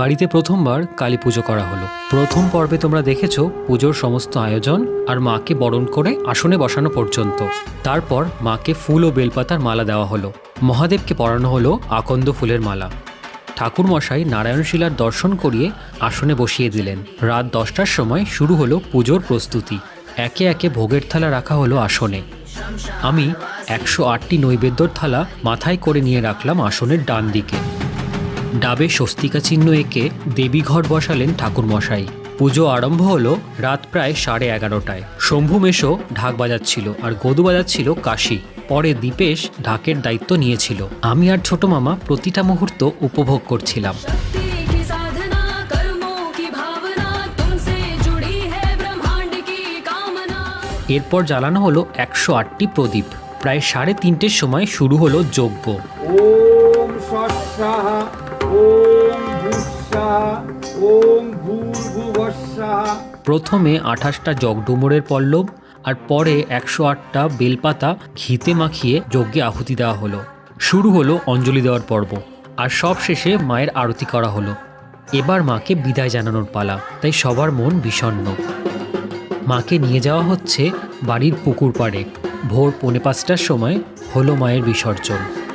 বাড়িতে প্রথমবার কালী পুজো করা হলো। প্রথম পর্বে তোমরা দেখেছ পুজোর সমস্ত আয়োজন আর মাকে বরণ করে আসনে বসানো পর্যন্ত। তারপর মাকে ফুল ও বেলপাতার মালা দেওয়া হলো। মহাদেবকে পরানো হলো আকন্দ ফুলের মালা। ঠাকুরমশাই নারায়ণশিলার দর্শন করিয়ে আসনে বসিয়ে দিলেন। রাত দশটার সময় শুরু হলো পুজোর প্রস্তুতি। একে একে ভোগের থালা রাখা হলো আসনে। আমি একশো আটটি নৈবেদ্যর থালা মাথায় করে নিয়ে রাখলাম আসনের ডান দিকে ডাবে স্বস্তিকা চিহ্ন এঁকে দেবীঘর বসালেন ঠাকুরমশাই। পুজো আরম্ভ হলো রাত প্রায় সাড়ে এগারোটায়। শম্ভু মেশো ঢাক বাজাচ্ছিল আর গদু বাজাচ্ছিল কাশি। পরে দীপেশ ঢাকের দায়িত্ব নিয়েছিল। আমি আর ছোট মামা প্রতিটা মুহূর্ত উপভোগ করছিলাম। এরপর জ্বালানো হলো একশো আটটি প্রদীপ। প্রায় সাড়ে তিনটের সময় শুরু হলো যজ্ঞ। প্রথমে আঠাশটা জগডুমুরের পল্লব আর পরে একশো আটটা বেলপাতা ঘিতে মাখিয়ে যজ্ঞে আহুতি দেওয়া হলো। শুরু হলো অঞ্জলি দেওয়ার পর্ব আর সব শেষে মায়ের আরতি করা হলো। এবার মাকে বিদায় জানানোর পালা, তাই সবার মন বিষণ্ণ। মাকে নিয়ে যাওয়া হচ্ছে বাড়ির পুকুর পাড়ে। ভোর পৌনে পাঁচটার সময় হলো মায়ের বিসর্জন।